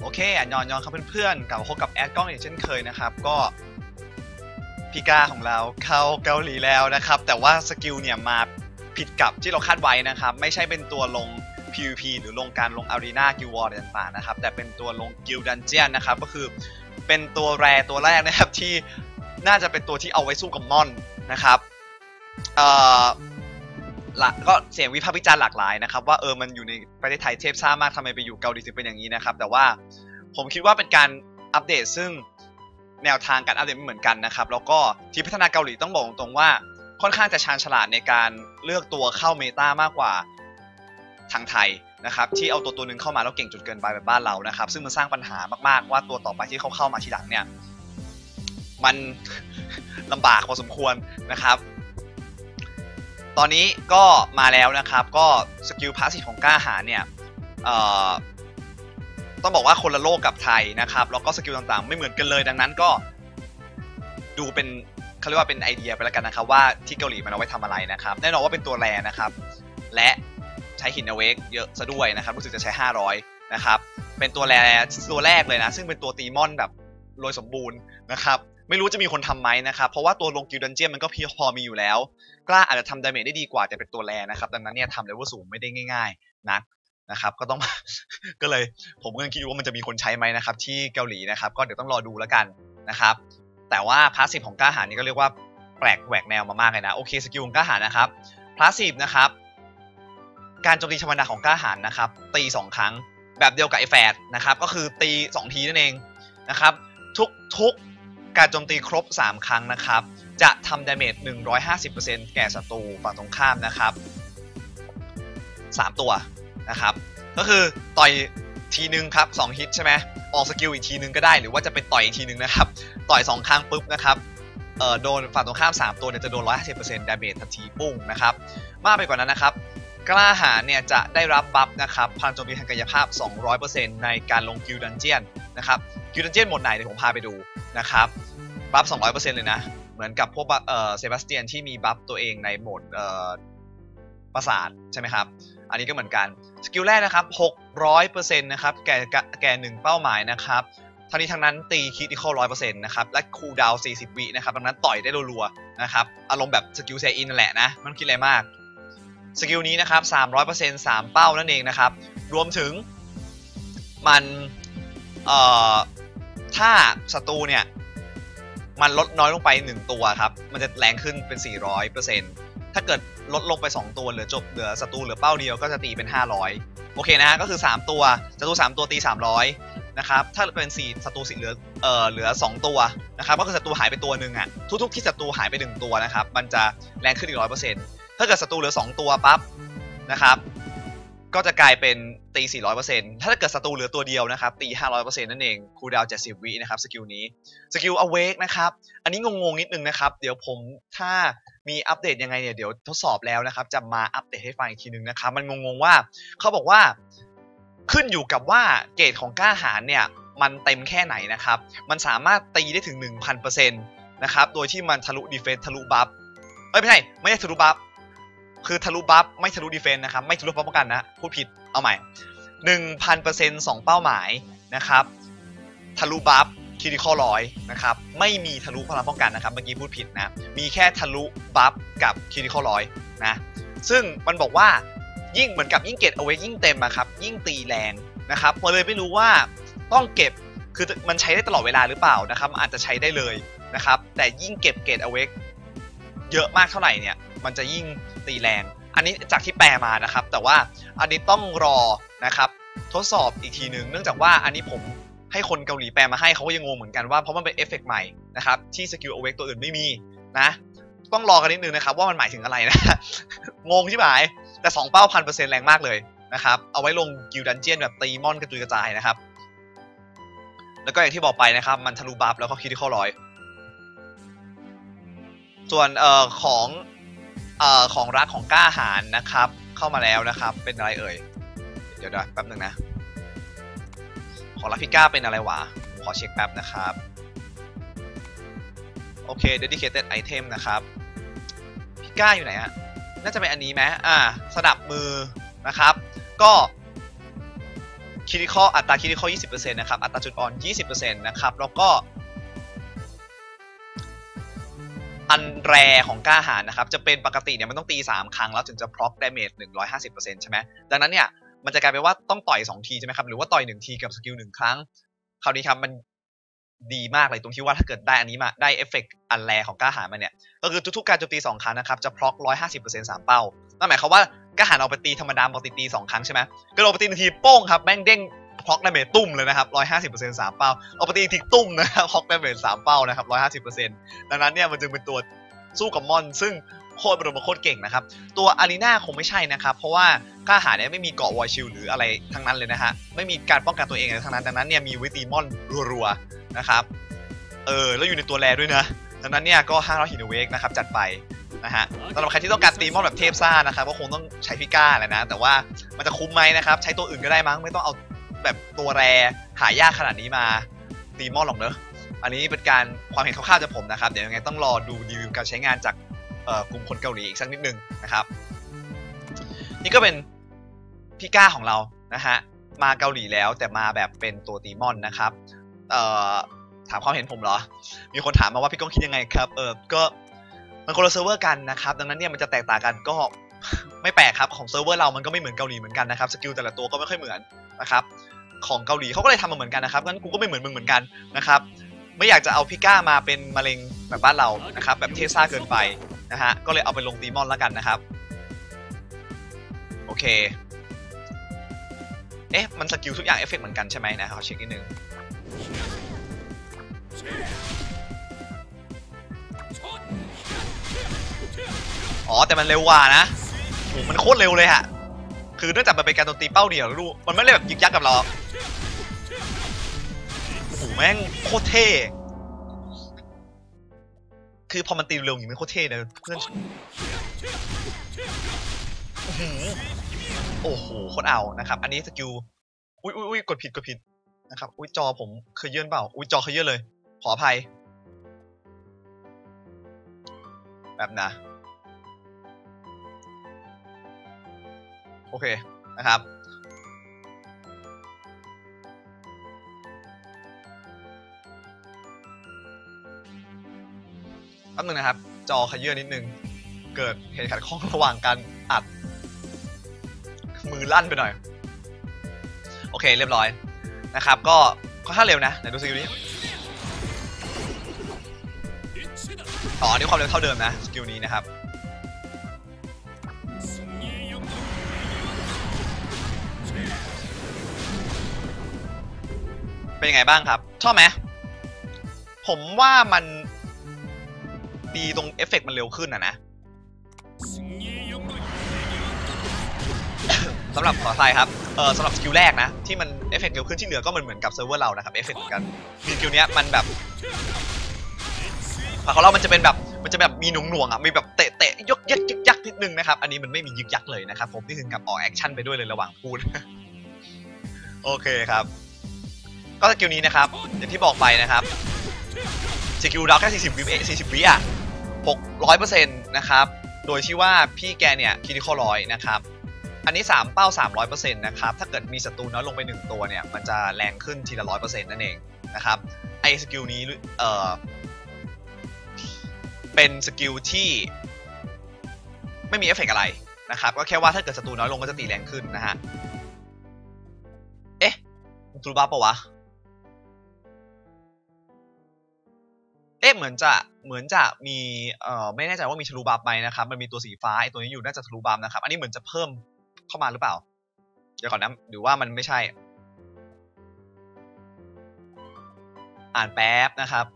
โอเคอะยอนยอนครับเพื่อนๆกลับมาพบกับแอดกล้องอีกเช่นเคยนะครับ ก็พี่ก้าของเราเข้าเกาหลีแล้วนะครับ แต่ว่าสกิลเนี่ยมาผิดกับที่เราคาดไว้นะครับ ไม่ใช่เป็นตัวลง PVP หรือลงการลง Arena Guild War อะไรต่างๆนะครับ แต่เป็นตัวลง Guild Dungeon นะครับ ก็คือเป็นตัวแรตัวแรกนะครับที่น่าจะเป็นตัวที่เอาไว้สู้กับมอนนะครับเอ่อ กก็เสียงวิพากษ์วิจารณ์หลากหลายนะครับว่าเออมันอยู่ในประเทศไทยเทพซ่ามากทำไมไปอยู่เกาหลีถึงเป็นอย่างนี้นะครับ แต่ว่าผมคิดว่าเป็นการอัปเดตซึ่งแนวทางการอัปเดตไม่เหมือนกันนะครับ แล้วก็ที่พัฒนาเกาหลีต้องบอกตรงๆว่าค่อนข้างจะชาญฉลาดในการเลือกตัวเข้าเมตามากกว่าทางไทยนะครับที่เอาตัวตัวหนึ่งเข้ามาแล้วเก่งจนเกินไปแบบบ้านเรานะครับ ซึ่งมันสร้างปัญหามากๆ ว่าตัวต่อไปที่เขาเข้ามาทีหลังเนี่ย มันลำบากพอสมควรนะครับ ตอนนี้ก็มาแล้วนะครับ ก็สกิลพาสซีฟของกล้าหาญเนี่ยต้องบอกว่าคนละโลกกับไทยนะครับ แล้วก็สกิลต่างๆ ไม่เหมือนกันเลย ดังนั้นก็ดูเป็นเขาเรียกว่าเป็นไอเดียไปแล้วกันนะครับ ว่าที่เกาหลีมันเอาไว้ทำอะไรนะครับ แน่นอนว่าเป็นตัวแรนะครับ และใช้หินอเวกเยอะซะด้วยนะครับรู้สึกจะใช้ 500 นะครับ เป็นตัวแรตัวแรกเลยนะ ซึ่งเป็นตัวตีมอนแบบโดยสมบูรณ์นะครับ ไม่รู้จะมีคนทำไหมนะครับเพราะว่าตัวลงกิลดันเจียนมันก็เพียงพอมีอยู่แล้ว กล้าอาจจะทำดาเมจได้ดีกว่าแต่เป็นตัวแรนะครับดังนั้นเนี่ยทำเลเวลสูงไม่ได้ง่ายๆนักนะครับก็ต้อง ก็เลยผมก็ยังคิดอยู่ว่ามันจะมีคนใช้ไหมนะครับ ที่เกาหลีนะครับ ก็เดี๋ยวต้องรอดูแล้วกันนะครับ แต่ว่าพาสซีฟของกล้าหาญนี่ก็เรียกว่าแปลกแหวกแนวมามากเลยนะโอเคสกิลของกล้าหาญนะครับพาสซีฟนะครับการโจมตีธรรมดาของกล้าหาญนะครับตี2 ครั้ง แบบเดียวกับไอแฟดนะครับก็คือตี 2 ทีนั่นเองนะครับทุกทุก การโจมตีครบ 3 ครั้งนะครับ จะทำดาเมจ 150%แก่ศัตรูฝั่งตรงข้ามนะครับ 3 ตัวนะครับ ก็คือต่อยทีนึงครับ 2 ฮิตใช่ไหมออกสกิลอีกทีนึงก็ได้ หรือว่าจะเป็นต่อยอีกทีนึงนะครับ ต่อย 2 ครั้งปุ๊บนะครับเอ่อโดนฝั่งตรงข้าม 3 ตัวเนี่ยจะโดน 150%ดาเมจทันทีปุ้งนะครับ มากไปกว่านั้นนะครับ กล้าหาญเนี่ยจะได้รับบัฟนะครับพลังโจมตีทางกายภาพ 200%ในการลงกิลดันเจียนนะครับกิลดันเจียนหมดไหนเดี๋ยวผมพาไปดู นะครับบัฟ200%เลยนะ เหมือนกับพวกเอ่อเซบาสเตียนที่มีบัฟตัวเองในโหมดเอ่อประสาทใช่ไหมครับ อันนี้ก็เหมือนกัน สกิลแรกนะครับ 600%นะครับ แก่แก่หนึ่งเป้าหมายนะครับทั้งนี้ทั้งนั้นตีคิดอีโคร้อยเปอร์เซ็นต์นะครับ และคูลดาวน์40วินะครับดังนั้นต่อยได้รัวๆนะครับ อารมณ์แบบสกิลเซอินนั่นแหละนะม่ต้องคิดอะไรมาก สกิลนี้นะครับ300% 3เป้านั่นเองนะครับ รวมถึงมันเอ่อ ถ้าศัตรูเนี่ย มันลดน้อยลงไป 1 ตัวครับ มันจะแรงขึ้นเป็น 400%ถ้าเกิดลดลงไป 2 ตัวเหลือจบเหลือศัตรูเหลือเป้าเดียวก็จะตีเป็น 500 โอเคนะฮะก็คือ 3 ตัวศัตรู3ตัวตี 300 นะครับ ถ้าเป็น4ศัตรูสิเหลือเอ่อเหลือ 2 ตัวนะครับ ก็คือศัตรูหายไปตัวหนึ่งอะทุกๆที่ศัตรูหายไป 1 ตัวนะครับ มันจะแรงขึ้นอีก100%ถ้าเกิดศัตรูเหลือ 2 ตัวปั๊บนะครับ ก็จะกลายเป็นตี 400%ถ้าเกิดศัตรูเหลือตัวเดียวนะครับ ตี 500%นั่นเอง คูดาว 70 วินะครับ สกิลนี้ สกิล awake นะครับ อันนี้งงๆ นิดนึงนะครับ เดี๋ยวผมถ้ามีอัปเดตยังไงเนี่ย เดี๋ยวทดสอบแล้วนะครับ จะมาอัปเดตให้ฟังอีกทีนึงนะครับ มันงงๆว่า เขาบอกว่าขึ้นอยู่กับว่าเกรดของกล้าหาญเนี่ย มันเต็มแค่ไหนนะครับ มันสามารถตีได้ถึง 1,000%นะครับ โดยที่มันทะลุดีเฟนส์ทะลุบัฟ เอ้ยไม่ใช่ ไม่ใช่ทะลุบัฟ คือทะลุบัฟไม่ทะลุดีเฟนส์นะครับ ไม่ทะลุป้องกันนะพูดผิดเอาใหม่1,000% 2เปอร์เซ็นต์สองเป้าหมายนะครับ ทะลุบัฟคิริคอร้อยนะครับ ไม่มีทะลุพลังป้องกันนะครับ เมื่อกี้พูดผิดนะ มีแค่ทะลุบัฟกับคิริคอร้อยนะ ซึ่งมันบอกว่ายิ่งเหมือนกับยิ่งเกตเอาไว้ยิ่งเต็มอะครับ ยิ่งตีแรงนะครับผมเลยไม่รู้ว่าต้องเก็บคือมันใช้ได้ตลอดเวลาหรือเปล่านะครับ อาจจะใช้ได้เลยนะครับ แต่ยิ่งเก็บเกตเอาไว้ เยอะมากเท่าไหร่เนี่ย มันจะยิ่งตีแรง อันนี้จากที่แปลมานะครับ แต่ว่าอันนี้ต้องรอนะครับทดสอบอีกทีหนึ่งเนื่องจากว่าอันนี้ผมให้คนเกาหลีแปลมาให้เขาก็ยังงงเหมือนกันว่าเพราะมันเป็นเอฟเฟกต์ใหม่นะครับ ที่สกิลเอาไว้ตัวอื่นไม่มีนะ ต้องรอกันนิดนึงนะครับ ว่ามันหมายถึงอะไรนะ งงใช่ไหมแต่ 2 เป้าพันเปอร์เซ็นต์แรงมากเลยนะครับ เอาไว้ลงกิลดันเจียนแบบตีมอนกระจุยกระจายนะครับ แล้วก็อย่างที่บอกไปนะครับ มันทะลุบัฟแล้วก็คิดที่เข้าร้อย ส่วนเอ่อของเอ่อของรักของกล้าหารนะครับ เข้ามาแล้วนะครับ เป็นอะไรเอ่ย เดี๋ยวนะแป๊บหนึ่งนะ ของรักพิก้าเป็นอะไรวะ ขอเช็คแป๊บนะครับ โอเค dedicated item นะครับพิก้าอยู่ไหนอะน่าจะเป็นอันนี้ไหมอ่า สนับมือนะครับ ก็คิริคออัตราคิริคอ20%นะครับ อัตราจุดอ่อน 20%นะครับ แล้วก็ อันแรของกล้าหารนะครับ จะเป็นปกติเนี่ยมันต้องตี 3 ครั้งแล้วถึงจะ proc damage 150%ใช่ไหมดังนั้นเนี่ยมันจะกลายเป็นว่าต้องต่อย 2 ทีใช่ไหมครับ หรือว่าต่อย 1 ทีกับสกิล1ครั้ง คราวนี้ครับมันดีมากเลยตรงที่ว่าถ้าเกิดได้อันนี้มาได้เอฟเฟกต์อันแรของกล้าหารมาเนี่ย ก็คือทุกๆการโจมตี2ครั้งนะครับจะ proc 150% 3เป้านั่นหมายความว่ากล้าหารเอาไปตีธรรมดาปกติตี2ครั้งใช่ไหมก็เอาไปตีหนึ่งทีโป้งครับแม่งเด้ง proc damage ตุ้มเลยนะครับ150% 3เป้าเอาไปตีอีกทีตุ้มนะครับ proc damage 3เป้านะครับ150%ดังนั้นเนี่ยมันจึงเป็นตัวสู้กับมอน ซึ่งโคตรบรมโคตรเก่งนะครับ ตัวอารีนาคงไม่ใช่นะครับ เพราะว่ากล้าหาเนี่ยไม่มีเกาะวอยชิลหรืออะไรทั้งนั้นเลยนะฮะ ไม่มีการป้องกันตัวเองอะไรทั้งนั้น ดังนั้นเนี่ยมีวิตีมอนรัวๆนะครับ เออ แล้วอยู่ในตัวแรด้วยนะ ดังนั้นเนี่ยก็500ฮินเวกนะครับจัดไปนะฮะสำหรับใครที่ต้องการตีมอนแบบเทพซ่านะครับก็คงต้องใช้พิก้าแหละนะ แต่ว่ามันจะคุ้มไหมนะครับ ใช้ตัวอื่นก็ได้มั้ง ไม่ต้องเอา แบบตัวแรหายากขนาดนี้มาตีมอนหรอกเนอะอันนี้เป็นการความเห็นคร่าวๆจากผมนะครับ เดี๋ยวยังไงต้องรอดูรีวิวการใช้งานจากกลุ่มคนเกาหลีอีกสักนิดนึงนะครับ นี่ก็เป็นพี่ก้าของเรานะฮะมาเกาหลีแล้วแต่มาแบบเป็นตัวตีมอนนะครับเอ่อถามความเห็นผมเหรอ มีคนถามมาว่าพี่ก้องคิดยังไงครับเออก็มันคนละเซิร์ฟเวอร์กันนะครับ ดังนั้นเนี่ยมันจะแตกต่างกันก็ไม่แปลกครับของเซิร์ฟเวอร์เรามันก็ไม่เหมือนเกาหลีเหมือนกันนะครับสกิลแต่ละตัวก็ไม่ค่อยเหมือน นะครับของเกาหลีเขาก็เลยทำมาเหมือนกันนะครับงั้นกูก็ไม่เหมือนมึงเหมือนกันนะครับไม่อยากจะเอาพิก้ามาเป็นมะเร็งแบบบ้านเรานะครับแบบเทซ่าเกินไปนะฮะก็เลยเอาไปลงตีมอนแล้วกันนะครับโอเคเอ๊ะมันสกิลทุกอย่างเอฟเฟกเหมือนกันใช่ไหมนะขอเช็คนิดนึงอ๋อแต่มันเร็วกว่านะโหมันโคตรเร็วเลยฮะ คือเนื่องจากมันเป็นการโจมตีเป้าเดียวลูกมันไม่ได้แบบยึกยักกับเราโอ้โหแม่งโคตรเท่คือพอมันตีเร็วอย่างนี้มันโคตรเท่นะเพื่อนอื้อหือโอ้โหโคตรเอานะครับ อันนี้สกิลอุ้ยอุ้ยอุ้ยกดผิดกดผิดนะครับอุ้ยจอผมเคยเยื่อนเปล่าอุ้ยจอเคยเยื่อนเลย ขออภัยแบบนะ โอเคนะครับแป๊บนึงนะครับ จอขยื่นนิดนึง เกิดเหตุขัดข้องระหว่างการอัด มือลั่นไปหน่อย โอเคเรียบร้อยนะครับ ก็ค่อนข้างเร็วนะไหนดูสกิลนี้อ๋อนี่ความเร็วเท่าเดิมนะสกิลนี้นะครับ เป็นยังไงบ้างครับ ชอบไหมผมว่ามันดีตรงเอฟเฟกต์มันเร็วขึ้นอะนะสำหรับขออภัยครับเออสำหรับสกิลแรกนะ ที่มันเอฟเฟกต์เร็วขึ้นที่เหลือก็มือนเหมือนกับเซิร์ฟเวอร์เรานะครับเอฟเฟกต์เหมือนกันมีสกิลเนี้ยมันแบบของเรามันจะเป็นแบบมันจะแบบมีหน่วงหน่วงอะมีแบบเตะเตะยกยักยึกยักนิดนึงนะครับ อันนี้มันไม่มียึกยักเลยนะครับผมนี่ถึงกับออกแอคชั่นไปด้วยเลยระหว่างพูดโอเคครับ ก็สกิลนี้นะครับ อย่างที่บอกไปนะครับสกิลดาวแค่40วิเอ40วิอะ600%นะครับ โดยที่ว่าพี่แกเนี่ยคิริคอร้อยนะครับ อันนี้ 3 เป้า 300%นะครับ ถ้าเกิดมีศัตรูน้อยลงไป 1 ตัวเนี่ย มันจะแรงขึ้นทีละ 100%นั่นเองนะครับ ไอ้สกิลนี้เอ่อเป็นสกิลที่ไม่มีเอฟเฟกต์อะไรนะครับ ก็แค่ว่าถ้าเกิดศัตรูน้อยลงก็จะตีแรงขึ้นนะฮะ เอ๊ะมันทรูบ้าปะวะ อ๊ะเหมือนจะเหมือนจะมีเอ่อไม่แน่ใจว่ามีทะลุบัฟไหมนะครับมันมีตัวสีฟ้าไอตัวนี้อยู่น่าจะทะลุบัฟนะครับ อันนี้เหมือนจะเพิ่มเข้ามาหรือเปล่า เดี๋ยวก่อนนะหรือว่ามันไม่ใช่ อ่านแป๊บนะครับ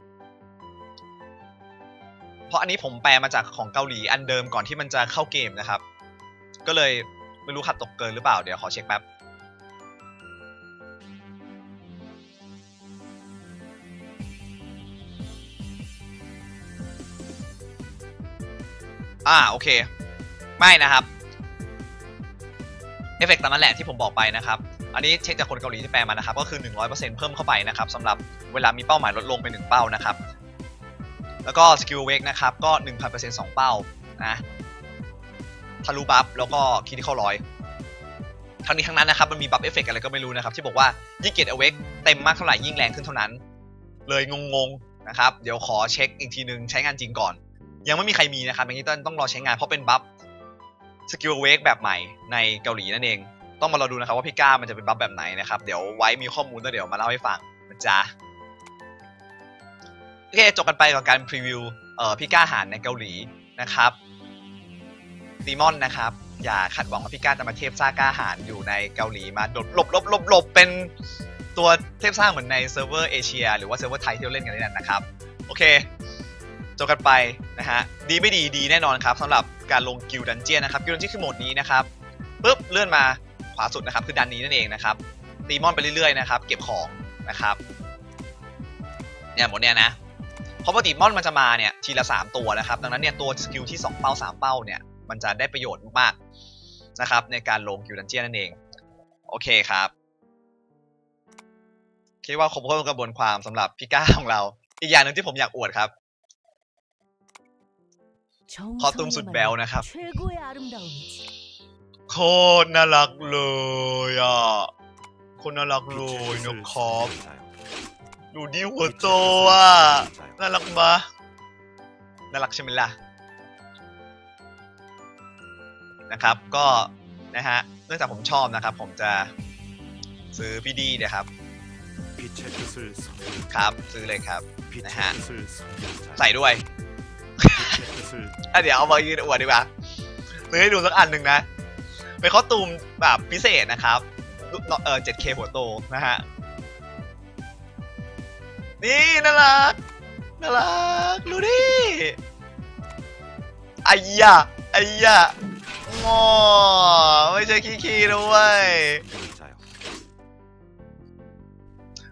เพราะอันนี้ผมแปลมาจากของเกาหลีอันเดิมก่อนที่มันจะเข้าเกมนะครับ ก็เลยไม่รู้ขัดตกเกินหรือเปล่าเดี๋ยวขอเช็คแป๊บ อ่าโอเค ไม่นะครับเอฟเฟกต์ตามนั้นแหละที่ผมบอกไปนะครับ อันนี้เช็คจากคนเกาหลีที่แปลมานะครับ ก็คือ 100%เพิ่มเข้าไปนะครับสำหรับเวลามีเป้าหมายลดลงไป1เป้านะครับ แล้วก็สกิลเวกนะครับก็ 1,000% 2 เป้านะทะลุบัฟแล้วก็คิดที่เข้าร้อยทั้งนี้ทั้งนั้นนะครับมันมีบัฟเอฟเฟกอะไรก็ไม่รู้นะครับ ที่บอกว่ายิ่งเกตเอเวกเต็มมากเท่าไหร่ยิ่งแรงขึ้นเท่านั้น เลยงงๆนะครับ เดี๋ยวขอเช็คอีกทีนึงใช้งานจริงก่อน ยังไม่มีใครมีนะครับอย่างนี้ต้องต้องรอใช้งานเพราะเป็นบัฟสกิลเวกแบบใหม่ในเกาหลีนั่นเอง ต้องมารอดูนะครับว่าพี่ก้ามันจะเป็นบัฟแบบไหนนะครับ เดี๋ยวไว้มีข้อมูลแล้วเดี๋ยวมาเล่าให้ฟังนะจ๊ะโอเคจบกันไปกับการพรีวิวเอ่อพี่ก้าหารในเกาหลีนะครับตีมอนนะครับ อย่าคาดหวังว่าพี่ก้าจะมาเทพซ่าก้าหารอยู่ในเกาหลีมาหลบหลบหลบหลบหลบเป็นตัวเทพซ่าเหมือนในเซิร์ฟเวอร์เอเชีย หรือว่าเซิร์ฟเวอร์ไทยที่เราเล่นกันนี่นนะครับ โอเค จบกันไปนะฮะดีไม่ดีดีแน่นอนครับสำหรับการลงกิลดันเจียนนะครับกิลดันเจียนคือโหมดนี้นะครับปุ๊บเลื่อนมาขวาสุดนะครับคือดันนี้นั่นเองนะครับตีมอนไปเรื่อยๆนะครับเก็บของนะครับเนี่ยโหมดเนี้ยนะเพราะปกติมอนมันจะมาเนี่ยทีละ 3 ตัวนะครับ ดังนั้นเนี่ยตัวสกิลที่ 2 เป้า 3 เป้าเนี่ยมันจะได้ประโยชน์มากๆนะครับในการลงกิลดันเจียนนั่นเอง โอเคครับคิดว่าครบถ้วนกระบวนความสำหรับพี่ก้าของเรา อีกอย่างหนึ่งที่ผมอยากอวดครับ ขอตุ้มสุดแบลนะครับ โคตรน่ารักเลยอะโคนน่ารักเลยนกคอปดูดิหัวโตอะน่ารักมะน่ารักใช่ไหมล่ะนะครับ ก็นะฮะเนื่องจากผมชอบนะครับ ผมจะซื้อพี่ดีเนะครับครับซื้อเลยครับนะฮะใส่ด้วย อะเดี๋ยวเอามายืนอวดดีกว่าซื้อให้ดูสักอันหนึ่งนะ เป็นคอสตูมแบบพิเศษนะครับ เออ 7K หัวโตนะฮะ นี่น่ารักน่ารักดูดิไอ้ยะไอ้ยะงอไม่ใช่ขี้ๆด้วย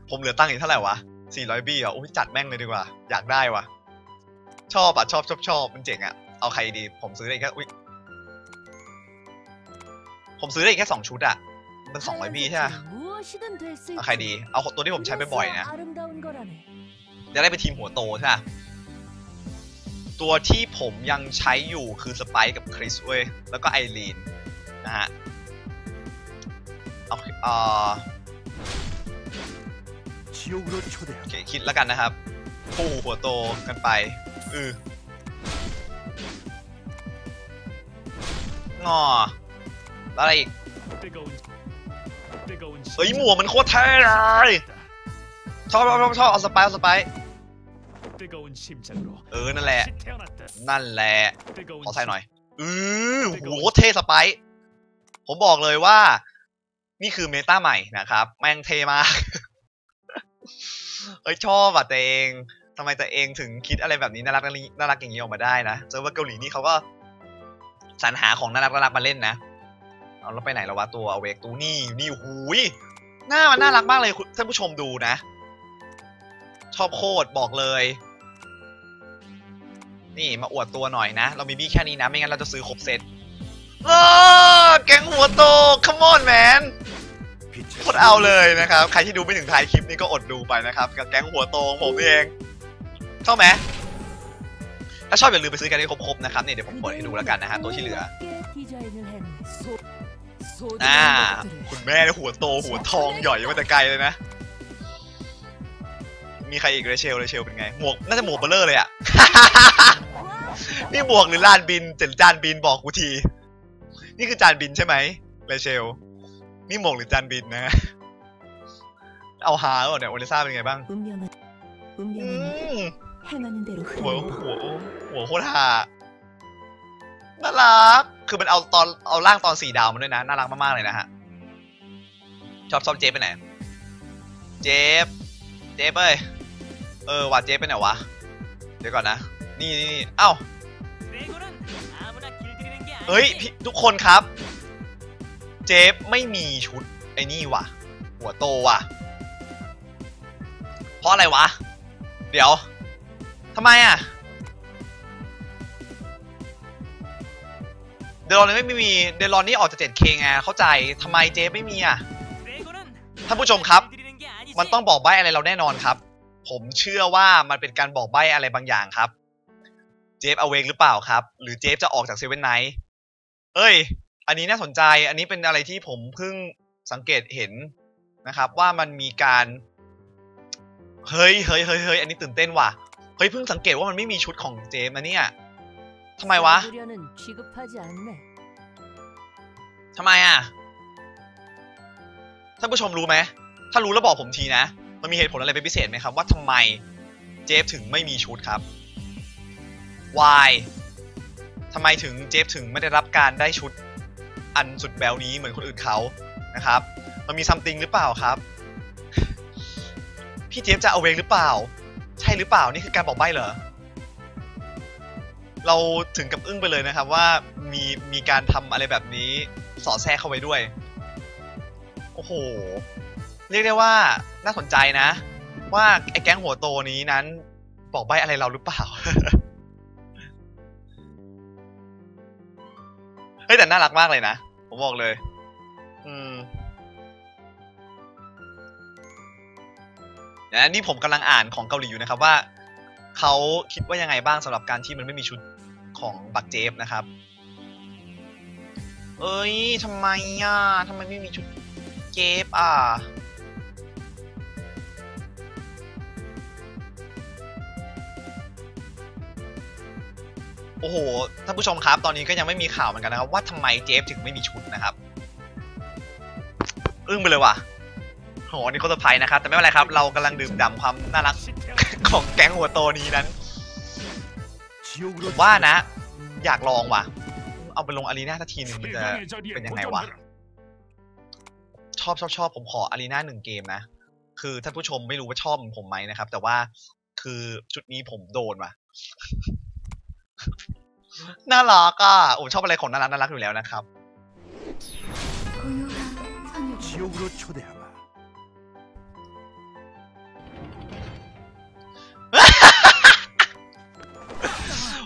ผมเหลือตังค์อีกเท่าไหร่วะ 400 บี้เหรออุ้ยจัดแม่งเลยดีกว่า อยากได้วะ ชอบอะชอบชอบชอบมันเจ๋งอะ เอาใครดี ผมซื้อได้แค่อุ้ยผมซื้อได้แค่สองชุดอะ มันสองร้อยบี้ใช่ไหมเอาใครดี เอาตัวที่ผมใช้บ่อยๆนะจะได้เป็นทีมหัวโตใช่ไหมตัวที่ผมยังใช้อยู่คือสไปค์กับคริสเว้ย แล้วก็ไอรีนนะฮะ เอาเอ่อโอเคคิดแล้วกันนะครับ คู่หัวโตกันไป อืองอแล้วอะไรอีกเฮ้ยหมวกมันโคตรเท่เลยชอบชอบชอบชอบเอาสไปค์เอาสไปค์เออนั่นแหละ นั่นแหละขอใส่หน่อยอือโหเท่สไปค์ผมบอกเลยว่า นี่คือเมตาใหม่นะครับ แม่งเท่มากเอ้ยชอบอะตัวเอง ทำไมตัวเองถึงคิดอะไรแบบนี้น่ารักน่ารักอย่างนี้ออกมาได้นะเจอว่าเกาหลีนี่เขาก็สรรหาของน่ารักน่ารักมาเล่นนะเอาแล้วไปไหนแล้ววะตัวเวกตูนี่นี่หูยหน้ามันน่ารักมากเลยท่านผู้ชมดูนะ ชอบโคตรบอกเลย นี่มาอวดตัวหน่อยนะ เรามีบี้แค่นี้นะ ไม่งั้นเราจะซื้อครบเซตเออแก๊งหัวโต come on man โคตรเอาเลยนะครับ ใครที่ดูไม่ถึงท้ายคลิปนี้ก็อดดูไปนะครับ กับแก๊งหัวโตของผมเอง ชอบไหมถ้าชอบอย่าลืมไปซื้อกันให้ครบๆนะครับเนี่ยเดี๋ยวผมเปิดให้ดูแล้วกันนะฮะตัวที่เหลืออ่าคุณแม่หัวโตหัวทองหย่อยมาแต่ไกลเลยนะ มีใครอีกเรเชลเรเชลเป็นไงหมวกน่าจะหมวกเบลเลอร์เลยอะนี่หมวกหรือลานบินเจ็ดจานบินบอกกูที นี่คือจานบินใช่ไหมเรเชลนี่หมวกหรือจานบินนะ เอาหาก่อนเนี่ยโอเลซ่าเป็นไงบ้าง อืมหัวหัวหัวโคตรฮาน่ารัก คือมันเอาตอนเอาร่างตอนสี่ดาวมาด้วยนะ น่ารักมาก ๆ เลยนะฮะ ชอบชอบเจฟไปไหน เจฟ เจฟเอ้ย เออว่าเจฟไปไหนวะ เดี๋ยวก่อนนะ นี่นี่นี่เอ้า เฮ้ย พี่ทุกคนครับ เจฟไม่มีชุด ไอ้นี่ว่ะ หัวโตว่ะ เพราะอะไรวะ เดี๋ยวทำไมอะ เดลอนนี่ไม่มี เดลอนนี่ออกจาก 7K ไงเข้าใจทำไมเจฟไม่มีอะ ท่านผู้ชมครับ มันต้องบอกใบ้อะไรเราแน่นอนครับ ผมเชื่อว่ามันเป็นการบอกใบ้อะไรบางอย่างครับ เจฟเอาเวกหรือเปล่าครับ หรือเจฟจะออกจากเซเว่นไนท์เอ้ย อันนี้น่าสนใจ อันนี้เป็นอะไรที่ผมเพิ่งสังเกตเห็นนะครับ ว่ามันมีการ เฮ้ยเฮ้ยเฮ้ยเฮ้ยอันนี้ตื่นเต้นว่ะ เฮ้ยเพิ่งสังเกตว่ามันไม่มีชุดของเจมนะเนี่ยทำไมวะทำไมอะท่านผู้ชมรู้ไหมถ้ารู้แล้วบอกผมทีนะ มันมีเหตุผลอะไรเป็นพิเศษไหมครับ ว่าทำไมเจฟถึงไม่มีชุดครับ Why ทำไมถึงเจฟถึงไม่ได้รับการได้ชุดอันสุดแบวนี้เหมือนคนอื่นเขานะครับ มันมีซัมติงหรือเปล่าครับ พี่เจฟจะเอาเวงหรือเปล่า ใช่หรือเปล่านี่คือการบอกใบ้เหรอ เราถึงกับอึ้งไปเลยนะครับว่ามีมีการทำอะไรแบบนี้สอดแทรกเข้าไว้ด้วย โอ้โห เรียกได้ว่าน่าสนใจนะ ว่าไอ้แก๊งหัวโตนี้นั้น บอกใบ้อะไรเราหรือเปล่าเฮ้ยแต่น่ารักมากเลยนะ ผมบอกเลย อืม นะนี่ผมกำลังอ่านของเกาหลีอยู่นะครับว่าเขาคิดว่ายังไงบ้างสำหรับการที่มันไม่มีชุดของบักเจฟนะครับ เอ้ยทำไมอะทำไมไม่มีชุดเจฟอะโอ้โห ท่านผู้ชมครับ ตอนนี้ก็ยังไม่มีข่าวเหมือนกันนะครับ ว่าทำไมเจฟถึงไม่มีชุดนะครับ อึ้งไปเลยว่ะ โหอันนี่โคตรไพรส์นะครับ แต่ไม่เป็นไรครับ เรากำลังดื่มด่ำความน่ารักของแก๊งหัวโตนี้นั้นผมว่านะ อยากลองว่ะ เอาไปลงอารีนาสักทีหนึ่งมันจะเป็นยังไงวะ ชอบชอบชอบผมขออารีนาหนึ่งเกมนะ คือท่านผู้ชมไม่รู้ว่าชอบผมไหมนะครับ แต่ว่าคือชุดนี้ผมโดนว่ะ น่ารักอะผมชอบอะไรของน่ารักน่ารักอยู่แล้วนะครับ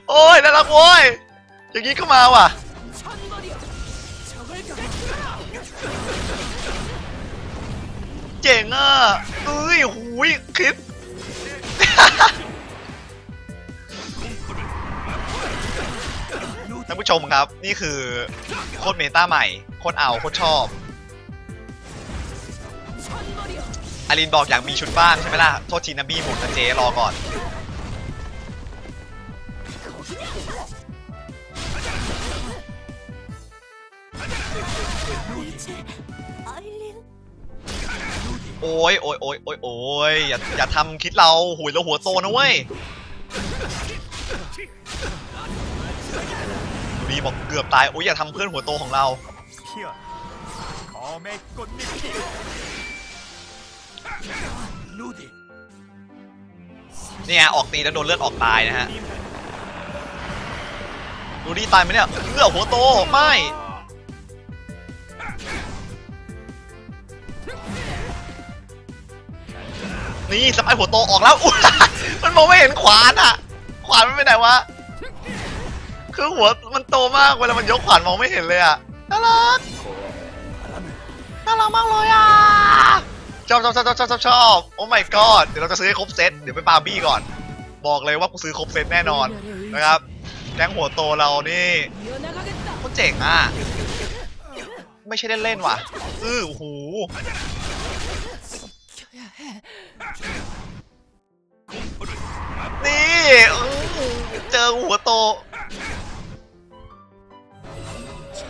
โอ้ยน่ารักโว้ยอย่างนี้ก็มาว่ะเจ๋งอะเอ้ยหูยคลิปท่านผู้ชมครับ นี่คือโคตรเมตาใหม่ โคตรเอา โคตรชอบ อารินบอกอยากมีชุดบ้างใช่ไหมล่ะ โทษทีนะบี้หมดนะเจรอก่อน โอ้ยโอ้ยโอ้ยโอ้ยโอ้ยอย่าอย่าทำคิดเราหุยเราหัวโตนะเว้ยบีบอกเกือบตาย โอ้ยอย่าทำเพื่อนหัวโตของเรา เนี่ยออกตีแล้วโดนเลือดออกตายนะฮะดูดีตายไหมเนี่ยเลือดหัวโตไม่นี่สไยหัวโตออกแล้วมันมองไม่เห็นขวานอะขวานมันไปไหนวะคือหัวมันโตมากเวลามันยกขวานมองไม่เห็นเลยอะน่ารักน่ารักมากเลยอะ อบชอบชอบชอบชอบชอบโอ้ my god เดี๋ยวเราจะซื้อให้ครบเซตเดี๋ยวไปปาร์บี้ก่อน บอกเลยว่ากูซื้อครบเซตแน่นอนนะครับแก๊งหัวโตเรานี่คนเจ๋งอะไม่ใช่เล่นเล่นว่ะอื้อหูนี่เจอหัวโต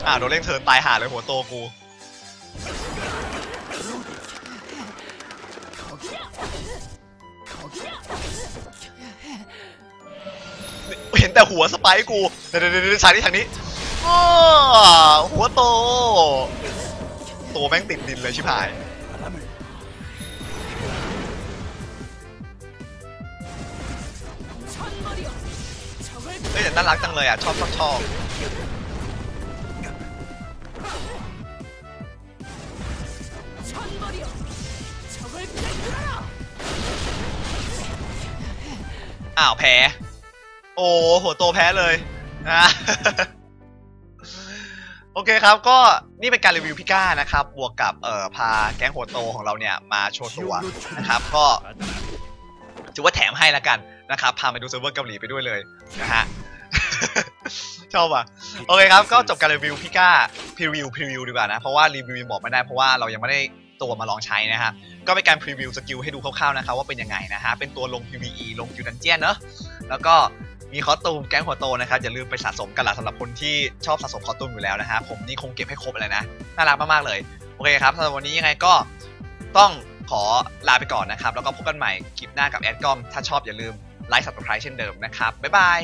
อ่าโดนเล่นเถินตายหาเลยหัวโตกู เห็นแต่หัวสไปกูเดี๋ยวเดี๋ยวฉากนี้ฉากนี้หัวโตโตแม่งติดดินเลยชิบหายเฮ้ยแต่น่ารักจังเลยอะ ชอบชอบชอบ อ้าวแพ้ โอ้หัวโตแพ้เลยนะโอเคครับก็นี่เป็นการรีวิวพิก้านะครับ บวกกับเอ่อพาแก๊งหัวโตของเราเนี่ยมาโชว์ตัวนะครับ ก็ถือว่าแถมให้ละกันนะครับ พาไปดูเซิร์ฟเวอร์เกาหลีไปด้วยเลยนะฮะชอบอะโอเคครับก็จบการรีวิวพิก้าพรีวิวพรีวิวดีกว่านะ เพราะว่ารีวิวบอกไม่ได้เพราะว่าเรายังไม่ได้ตัวมาลองใช้นะครับ ก็เป็นการพรีวิวสกิลให้ดูคร่าวๆนะครับว่าเป็นยังไงนะฮะ เป็นตัวลง PVE ลงคิวดันเจียนเนอะแล้วก็มีคอตูมแก๊งหัวโตนะครับอย่าลืมไปสะสมกันละสำหรับคนที่ชอบสะสมคอตูมอยู่แล้วนะฮะผมนี่คงเก็บให้ครบเลยนะน่ารักมากๆเลย โอเคครับสำหรับวันนี้ยังไงก็ต้องขอลาไปก่อนนะครับ แล้วก็พบกันใหม่คลิปหน้ากับแอดกอมถ้าชอบอย่าลืมไลค์ subscribe เช่นเดิมนะครับบ๊ายบาย